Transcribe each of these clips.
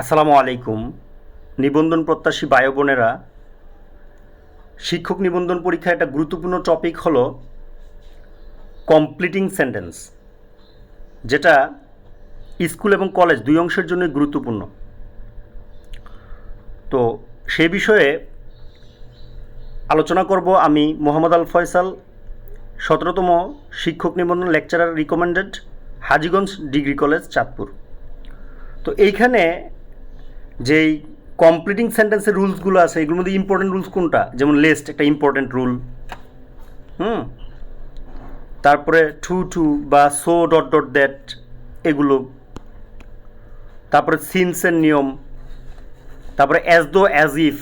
আসসালামু আলাইকুম। নিবন্ধন প্রত্যাশী ভাই বোনেরা, শিক্ষক নিবন্ধন পরীক্ষায় একটা গুরুত্বপূর্ণ টপিক হলো কমপ্লিটিং সেন্টেন্স যেটা স্কুল এবং কলেজ দুই অংশের জন্য গুরুত্বপূর্ণ। তো সে বিষয়ে আলোচনা করব আমি মোহাম্মদ আল ফয়সাল, সতেরোতম শিক্ষক নিবন্ধন lecturer recommended Hajiganj degree college Chandpur. তো এইখানে যেই কমপ্লিটিং সেন্টেন্সের রুলসগুলো আছে, এগুলোর মধ্যে ইম্পর্টেন্ট রুলস কোনটা? যেমন লেস্ট একটা ইম্পর্টেন্ট রুল হুম? তারপরে টু টু বা সো ডট ডট দ্যাট এগুলো। তারপরে সিনসের নিয়ম। তারপরে অ্যাজ দো অ্যাজ ইফ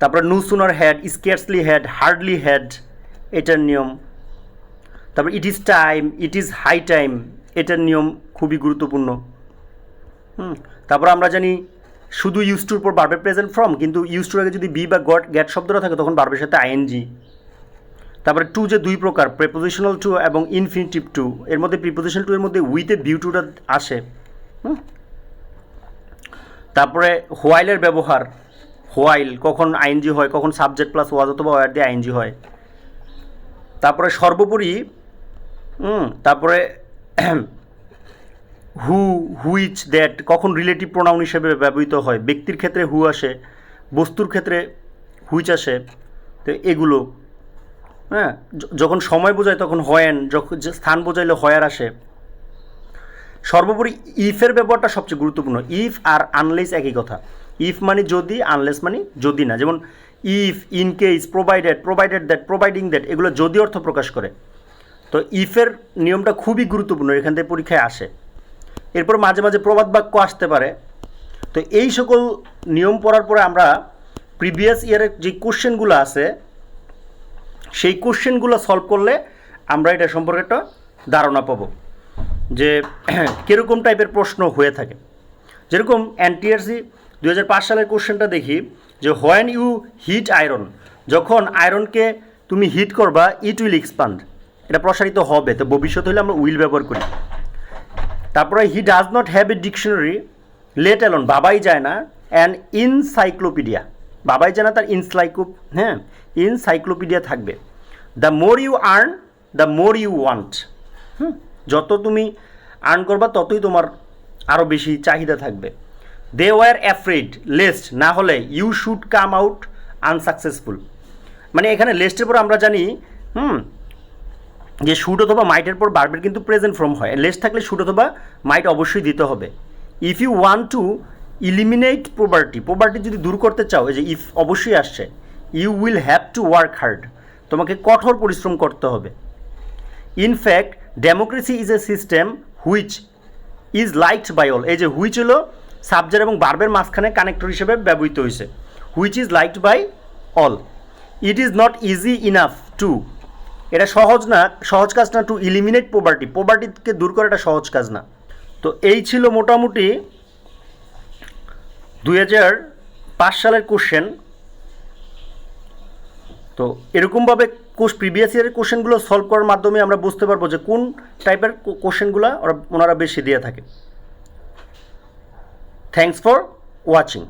তারপরে no sooner had scarcely had hardly had এটার নিয়ম। তারপর it is time it is high time এটার নিয়ম খুবই গুরুত্বপূর্ণ। হুম, তারপর আমরা জানি শুধু ইউজ টুর পর বার্বের প্রেজেন্ট ফর্ম কিন্তু ইউজ টুর আগে যদি বি বা গট গ্যাট শব্দটা থাকে, তখন বার্বের সাথে আইএনজি তারপরে টু যে দুই প্রকার প্রেপোজিশনাল টু এবং ইনফিনিটিভ টু এর মধ্যে প্রিপোজিশনাল টু এর মধ্যে উইথে বিউ টুটা আসে। হুম, তারপরে হোয়াইলের ব্যবহার হোয়াইল কখন আইএনজি হয়, কখন সাবজেক্ট প্লাস ওয়াজ অথবা ওয়ার দিয়ে আইএনজি হয়। তারপরে সর্বোপরি তারপরে হু হুইচ দ্যাট কখন রিলেটিভ প্রোনাউন হিসেবে ব্যবহৃত হয়, ব্যক্তির ক্ষেত্রে হু আসে, বস্তুর ক্ষেত্রে হুইচ আসে, তো এগুলো হ্যাঁ যখন সময় বোঝায় তখন হয়েন যখন স্থান বোঝাইলে হয়ার আসে। সর্বোপরি ইফের ব্যবহারটা সবচেয়ে গুরুত্বপূর্ণ। ইফ আর আনলেস একই কথা। ইফ মানে যদি আনলেস মানে যদি না। যেমন if in case provided provided that providing that এগুলো যদি অর্থ প্রকাশ করে। তো ইফের নিয়মটা খুবই গুরুত্বপূর্ণ। এখান থেকে পরীক্ষায় আসে। এরপর মাঝে মাঝে প্রবাদ বাক্য আসতে পারে। তো এই সকল নিয়ম পড়ার পরে আমরা প্রিভিয়াস ইয়ারের যে কোশ্চেনগুলো আছে, সেই কোশ্চেনগুলো সলভ করলে আমরা এটা সম্পর্কে একটা ধারণা পাবো। যে কীরকম টাইপের প্রশ্ন হয়ে থাকে। যেরকম এনটিআরসি দু হাজার পাঁচ সালের কোশ্চেনটা দেখি, যে হোয়েন ইউ হিট আয়রন যখন আয়রনকে তুমি হিট করবা ইট উইল এক্সপান্ড এটা প্রসারিত হবে, তো ভবিষ্যৎ হলে আমরা উইল ব্যবহার করি। তারপরে he does not have a dictionary let alone বাবাই যায় না অ্যান্ড ইনসাইক্লোপিডিয়া বাবাই যায় না, তার ইনসাইক্লো হ্যাঁ ইনসাইক্লোপিডিয়া থাকবে। The more you earn the more you want hmm, যত তুমি আর্ন করবা, ততই তোমার আরও বেশি চাহিদা থাকবে। দে ওয়ার অ্যাফ্রেড লেস্ট না হলে you should come out unsuccessful মানে এখানে লেস্টের পর আমরা জানি, হুম যে শুট অথবা মাইটের পর বার্বের কিন্তু প্রেজেন্ট ফর্ম হয়। লেস থাকলে শুট অথবা মাইট অবশ্যই দিতে হবে। If you want to eliminate property property যদি দূর করতে চাও যে ইফ অবশ্যই আসছে you will have to work hard তোমাকে কঠোর পরিশ্রম করতে হবে। In fact democracy is a system which is liked by all এই যে হুইচ হলো সাবজেক্ট এবং বার্বের মাঝখানে কানেক্টর হিসেবে ব্যবহৃত হয়েছে। Which is liked by all it is not easy enough to এটা সহজ না, সহজ কাজ না টু ইলিমিনেট পোভার্টি পোভার্টিকে দূর করা এটা সহজ কাজ না। তো এই ছিল মোটামুটি দুই হাজার পাঁচ সালের কোশ্চেন তো এরকমভাবে কোর্স প্রিভিয়াস ইয়ারের কোশ্চেনগুলো সলভ করার মাধ্যমে আমরা বুঝতে পারব যে কোন টাইপের কোশ্চেনগুলো ওরা ওনারা বেশি দিয়ে থাকে। Thanks for watching